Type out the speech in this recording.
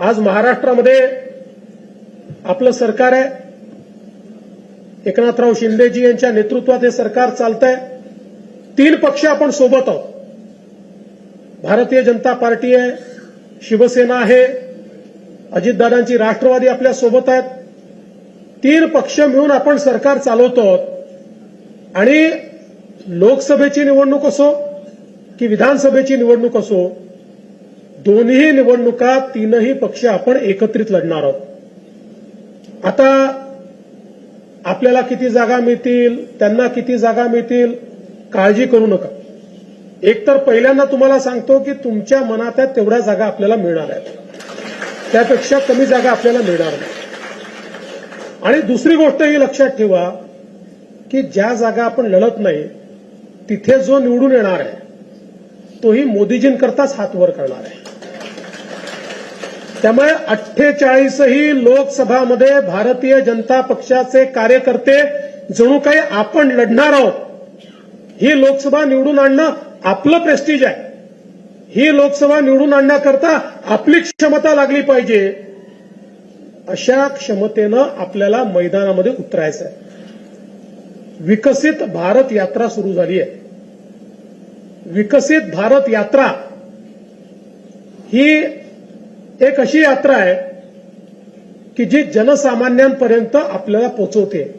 आज महाराष्ट्रामध्ये आपलं सरकार आहे. एकनाथराव शिंदेजी यांच्या नेतृत्वात हे सरकार चालत आहे तीन पक्ष आपण सोबत आहोत. भारतीय जनता पार्टी आहे शिवसेना आहे अजितदादांची राष्ट्रवादी आपल्यासोबत आहेत. तीन पक्ष मिळून आपण सरकार चालवतो आहोत. आणि लोकसभेची निवडणूक असो की विधानसभेची निवडणूक असो दोन्ही निवडणुका तीनही पक्ष आपण एकत्रित लढणार आहोत. आता आपल्याला किती जागा मिळतील त्यांना किती जागा मिळतील काळजी करू नका. एक तर पहिल्यांदा तुम्हाला सांगतो की तुमच्या मनात तेवढ्या जागा आपल्याला मिळणार आहेत. त्यापेक्षा कमी जागा आपल्याला मिळणार नाही. आणि दुसरी गोष्ट ही लक्षात ठेवा की ज्या जागा आपण लढत नाही तिथे जो निवडून येणार आहे तोही मोदीजींकरताच हात वर करणार आहे. त्यामुळे अठ्ठेचाळीसही लोकसभामध्ये भारतीय जनता पक्षाचे कार्यकर्ते जणू काही आपण लढणार आहोत ही लोकसभा निवडून आणणं आपलं प्रेस्टिज आहे. ही लोकसभा निवडून आणण्याकरता आपली क्षमता लागली पाहिजे. अशा क्षमतेनं आपल्याला मैदानामध्ये उतरायचं आहे. विकसित भारत यात्रा सुरू झाली आहे. विकसित भारत यात्रा ही एक अशी यात्रा आहे की जी जनसामान्यांपर्यंत आपल्याला पोचवते.